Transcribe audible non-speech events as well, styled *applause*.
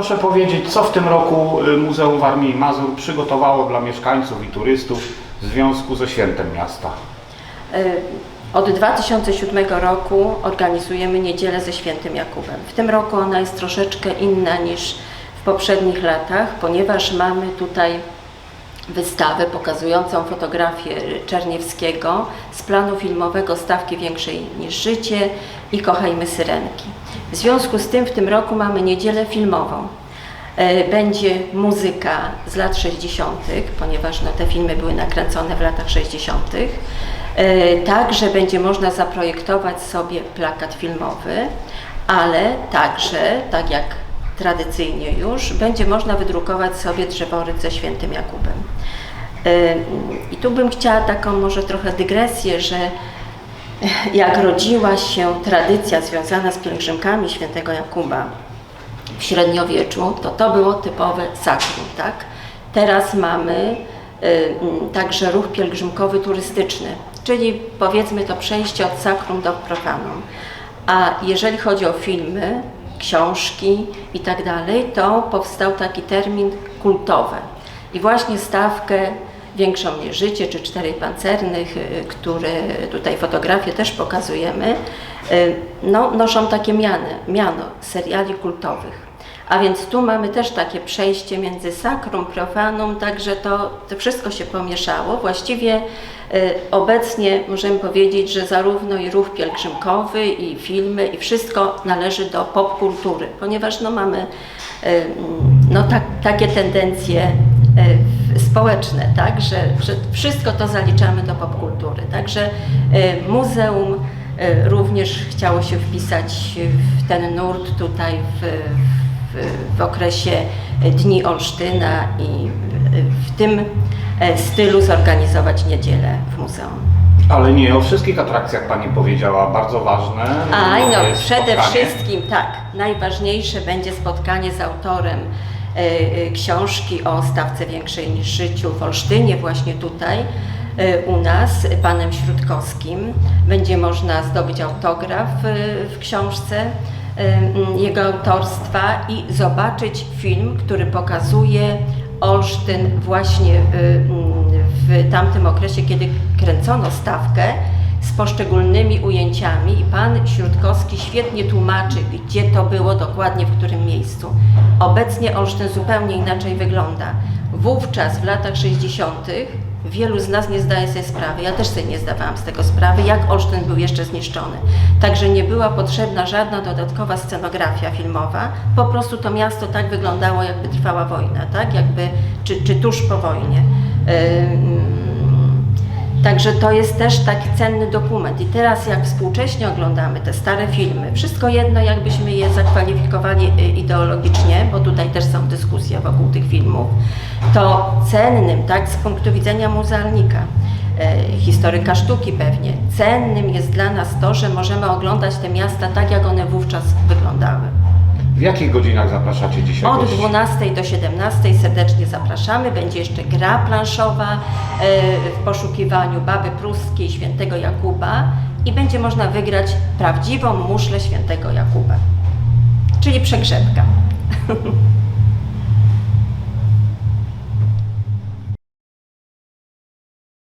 Proszę powiedzieć, co w tym roku y, Muzeum Warmii i Mazur przygotowało dla mieszkańców i turystów w związku ze świętem miasta? Y, Od 2007 roku organizujemy Niedzielę ze Świętym Jakubem. W tym roku ona jest troszeczkę inna niż w poprzednich latach, ponieważ mamy tutaj wystawę pokazującą fotografię Czerniewskiego z planu filmowego Stawki Większej niż Życie i Kochajmy Syrenki. W związku z tym w tym roku mamy Niedzielę filmową. E, Będzie muzyka z lat 60., ponieważ no, te filmy były nakręcone w latach 60. E, Także będzie można zaprojektować sobie plakat filmowy, ale także, tak jak tradycyjnie już, będzie można wydrukować sobie drzeworyt ze świętym Jakubem. E, I tu bym chciała taką może trochę dygresję, że jak rodziła się tradycja związana z pielgrzymkami świętego Jakuba, w średniowieczu, to to było typowe sakrum, tak? Teraz mamy y, mm, także ruch pielgrzymkowy turystyczny, czyli powiedzmy to przejście od sakrum do profanum. A jeżeli chodzi o filmy, książki i tak to powstał taki termin kultowe. I właśnie stawkę Większą niż życie, czy Cztery Pancernych, y, które tutaj fotografię też pokazujemy, y, no, noszą takie miany, miano seriali kultowych. A więc tu mamy też takie przejście między sakrum, profanum, także to, to wszystko się pomieszało. Właściwie y, obecnie możemy powiedzieć, że zarówno i ruch pielgrzymkowy, i filmy, i wszystko należy do popkultury, ponieważ no, mamy y, no, tak, takie tendencje y, społeczne, tak, że, że wszystko to zaliczamy do popkultury. Także y, muzeum y, również chciało się wpisać w ten nurt tutaj w, w, w okresie Dni Olsztyna i w tym e, stylu zorganizować niedzielę w muzeum. Ale nie o wszystkich atrakcjach Pani powiedziała, bardzo ważne. A no, przede spotkanie. wszystkim tak, najważniejsze będzie spotkanie z autorem e, e, książki o stawce większej niż życiu w Olsztynie, właśnie tutaj u nas, panem Śródkowskim. Będzie można zdobyć autograf w książce jego autorstwa i zobaczyć film, który pokazuje Olsztyn właśnie m, w tamtym okresie, kiedy kręcono stawkę z poszczególnymi ujęciami i pan Śródkowski świetnie tłumaczy, gdzie to było dokładnie, w którym miejscu. Obecnie Olsztyn zupełnie inaczej wygląda. Wówczas w latach 60. wielu z nas nie zdaje sobie sprawy, ja też sobie nie zdawałam z tego sprawy, jak Olsztyn był jeszcze zniszczony. Także nie była potrzebna żadna dodatkowa scenografia filmowa, po prostu to miasto tak wyglądało, jakby trwała wojna, tak? jakby, czy, czy tuż po wojnie. Ym, Także to jest też taki cenny dokument. I teraz jak współcześnie oglądamy te stare filmy, wszystko jedno jakbyśmy je zakwalifikowali y, ideologicznie, bo tutaj też są dyskusje wokół tych filmów, to cennym, tak, z punktu widzenia muzealnika, e, historyka sztuki pewnie, cennym jest dla nas to, że możemy oglądać te miasta tak, jak one wówczas wyglądały. W jakich godzinach zapraszacie dzisiaj Od gości? 12 do 17 serdecznie zapraszamy. Będzie jeszcze gra planszowa e, w poszukiwaniu baby pruskiej świętego Jakuba i będzie można wygrać prawdziwą muszlę świętego Jakuba, czyli przegrzebka. *laughs*